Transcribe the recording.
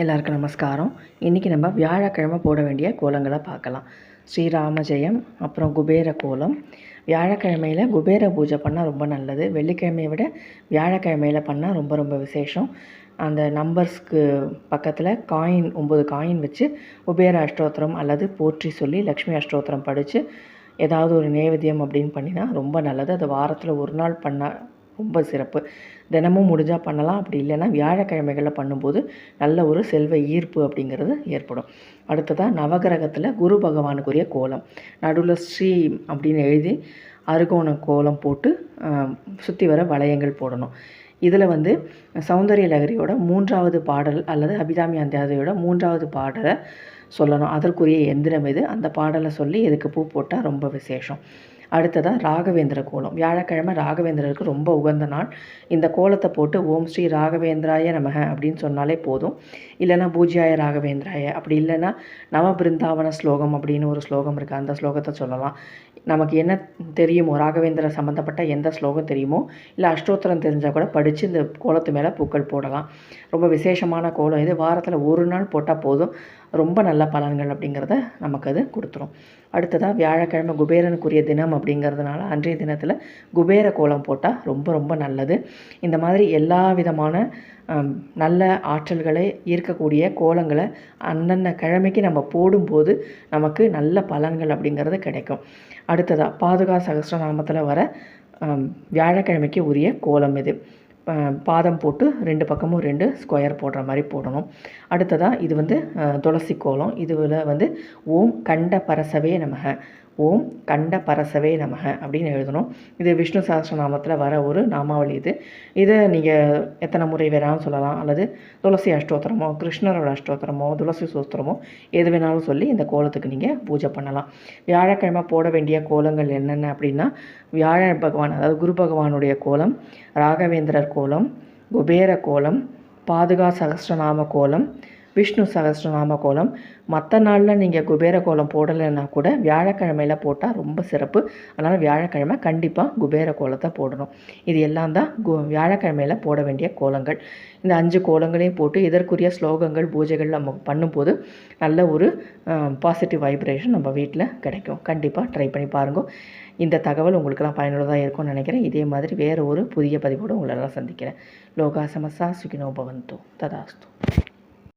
எல்லாருக்கும் நமஸ்காரம். இன்றைக்கி நம்ம வியாழக்கிழமை போட வேண்டிய கோலங்களை பார்க்கலாம். ஸ்ரீராம ஜெயம் அப்புறம் குபேர கோலம். வியாழக்கிழமையில் குபேர பூஜை பண்ணால் ரொம்ப நல்லது. வெள்ளிக்கிழமையை விட வியாழக்கிழமையில் பண்ணால் ரொம்ப ரொம்ப விசேஷம். அந்த நம்பர்ஸ்க்கு பக்கத்தில் காயின் ஒம்பது காயின் வச்சு குபேர அஷ்டோத்திரம் அல்லது போற்றி சொல்லி லக்ஷ்மி அஷ்டோத்திரம் படித்து ஏதாவது ஒரு நேவேத்தியம் அப்படின்னு பண்ணினா ரொம்ப நல்லது. அது வாரத்தில் ஒரு நாள் பண்ணால் ரொம்ப சிறப்பு. தினமும் முடிஞ்சால் பண்ணலாம். அப்படி இல்லைன்னா வியாழக்கிழமைகளில் பண்ணும்போது நல்ல ஒரு செல்வ ஈர்ப்பு அப்படிங்கிறது ஏற்படும். அடுத்ததாக நவகிரகத்தில் குரு பகவானுக்குரிய கோலம். நடுவில் ஸ்ரீ அப்படின்னு எழுதி அருகோண கோலம் போட்டு சுற்றி வர வளையங்கள் போடணும். இதில் வந்து சௌந்தரிய லகரியோட மூன்றாவது பாடல் அல்லது அபிதாமி அந்தியாதையோட மூன்றாவது பாடலை சொல்லணும். அதற்குரிய எந்திரம் இது. அந்த பாடலை சொல்லி இதுக்கு பூ போட்டால் ரொம்ப விசேஷம். அடுத்ததாக ராகவேந்திர கோலம். வியாழக்கிழமை ராகவேந்திரருக்கு ரொம்ப உகந்த நாள். இந்த கோலத்தை போட்டு ஓம் ஸ்ரீ ராகவேந்திராய நமக அப்படின்னு சொன்னாலே போதும். இல்லைனா பூஜ்யாய ராகவேந்திராய. அப்படி இல்லைன்னா நவ பிருந்தாவன ஸ்லோகம் அப்படின்னு ஒரு ஸ்லோகம் இருக்குது அந்த ஸ்லோகத்தை சொல்லலாம். நமக்கு என்ன தெரியுமோ ராகவேந்திர சம்மந்தப்பட்ட எந்த ஸ்லோகம் தெரியுமோ இல்லை அஷ்டோத்திரம் தெரிஞ்சால் கூட படித்து இந்த கோலத்து மேலே பூக்கள் போடலாம். ரொம்ப விசேஷமான கோலம் இது. வாரத்தில் ஒரு நாள் போட்டால் போதும். ரொம்ப நல்ல பலன்கள் அப்படிங்கிறத நமக்கு அது கொடுத்துரும். அடுத்ததாக வியாழக்கிழமை குபேரனுக்குரிய தினம் அப்படிங்கிறதுனால அன்றைய தினத்தில் குபேர கோலம் போட்டால் ரொம்ப ரொம்ப நல்லது. இந்த மாதிரி எல்லா விதமான நல்ல ஆற்றல்களை ஈர்க்கக்கூடிய கோலங்களை அந்தந்த கிழமைக்கு நம்ம போடும்போது நமக்கு நல்ல பலன்கள் அப்படிங்கிறது கிடைக்கும். அடுத்ததாக பாதுகா சகஸ்ரநாமத்தில் வர வியாழக்கிழமைக்கு உரிய கோலம் இது. பாதம் போட்டு ரெண்டு பக்கமும் ரெண்டு ஸ்கொயர் போடுற மாதிரி போடணும். அடுத்ததாக இது வந்து துளசி கோலம் இதில் வந்து ஓம் கண்ட பரசவே நமக. ஓம் கண்ட பரசவே நமக அப்படின்னு எழுதணும். இது விஷ்ணு சஹஸ்ரநாமத்தில் வர ஒரு நாமாவளி இது. இதை நீங்கள் எத்தனை முறை வேணாலும் சொல்லலாம். அல்லது துளசி அஷ்டோத்திரமோ கிருஷ்ணரோட அஷ்டோத்திரமோ துளசி சூஸ்திரமோ எது வேணாலும் சொல்லி இந்த கோலத்துக்கு நீங்கள் பூஜை பண்ணலாம். வியாழக்கிழமை போட வேண்டிய கோலங்கள் என்னென்ன அப்படின்னா வியாழ பகவான் அதாவது குரு பகவானுடைய கோலம் ராகவேந்திரர் கோலம் குபேர கோலம் பாதுகா சகஸ்ரநாம கோலம் விஷ்ணு சகஸ்ரநாம கோலம் மற்ற நாளில் நீங்கள் குபேர கோலம் போடலைன்னா கூட வியாழக்கிழமையில் போட்டால் ரொம்ப சிறப்பு. அதனால் வியாழக்கிழமை கண்டிப்பாக குபேர கோலத்தை போடணும். இது எல்லாம் தான் கு வியாழக்கிழமையில் போட வேண்டிய கோலங்கள். இந்த அஞ்சு கோலங்களையும் போட்டு இதற்குரிய ஸ்லோகங்கள் பூஜைகள் நம்ம பண்ணும்போது நல்ல ஒரு பாசிட்டிவ் வைப்ரேஷன் நம்ம வீட்டில் கிடைக்கும். கண்டிப்பாக ட்ரை பண்ணி பாருங்கள் இந்த தகவல் உங்களுக்கெல்லாம் பயனுள்ளதாக இருக்கும்னு நினைக்கிறேன். இதே மாதிரி வேறு ஒரு புதிய பதிவோடு உங்களெல்லாம் சந்திக்கிறேன். லோகா சமசா சுகினோ பவந்தோ ததாஸ்து.